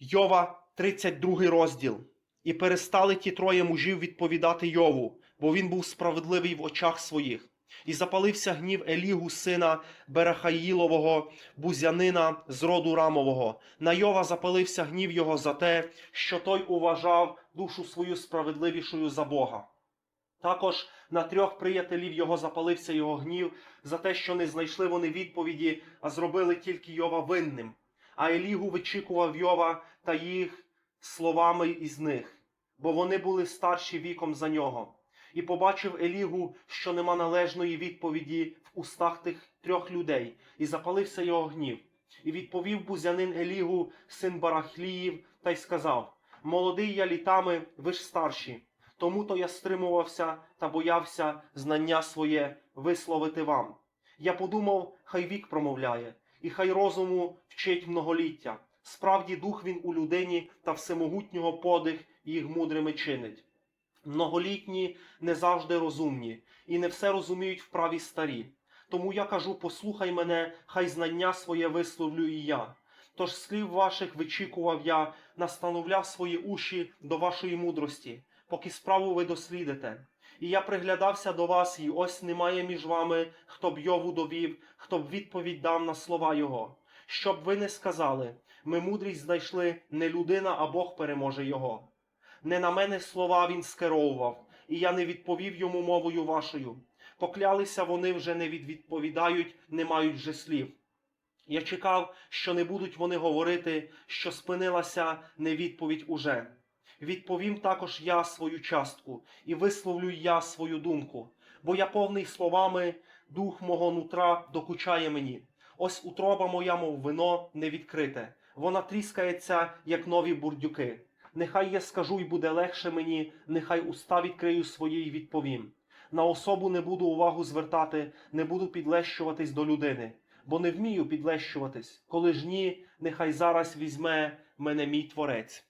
Йова, 32 розділ. І перестали ті троє мужів відповідати Йову, бо він був справедливий в очах своїх. І запалився гнів Елігу, сина Берахаїлового, бузянина з роду Рамового. На Йова запалився гнів його за те, що той уважав душу свою справедливішою за Бога. Також на трьох приятелів його запалився його гнів за те, що не знайшли вони відповіді, а зробили тільки Йова винним. А Елігу вичікував Йова та їх словами із них, бо вони були старші віком за нього. І побачив Елігу, що нема належної відповіді в устах тих трьох людей, і запалився його гнів. І відповів бузянин Елігу, син Барахліїв, та й сказав: Молодий я літами, ви ж старші. Тому то я стримувався та боявся знання своє висловити вам. Я подумав, хай вік промовляє, і хай розуму вчить многоліття. Справді дух він у людині та всемогутнього подих їх мудрими чинить. Многолітні не завжди розумні, і не все розуміють вправі старі. Тому я кажу: послухай мене, хай знання своє висловлю і я. Тож слів ваших вичікував я, настановляв свої уші до вашої мудрості, поки справу ви дослідите. І я приглядався до вас, і ось немає між вами, хто б Йову довів, хто б відповідь дав на слова його. Щоб ви не сказали, ми мудрість знайшли не людина, а Бог переможе його. Не на мене слова він скеровував, і я не відповів йому мовою вашою. Поклялися вони вже не відповідають, не мають вже слів. Я чекав, що не будуть вони говорити, що спинилася невідповідь уже. Відповім також я свою частку, і висловлю я свою думку, бо я повний словами, дух мого нутра докучає мені. Ось утроба моя, мов вино, не відкрите. Вона тріскається, як нові бурдюки. Нехай я скажу, й буде легше мені, нехай уста відкрию свої й відповім. На особу не буду увагу звертати, не буду підлещуватись до людини, бо не вмію підлещуватись. Коли ж ні, нехай зараз візьме мене мій творець.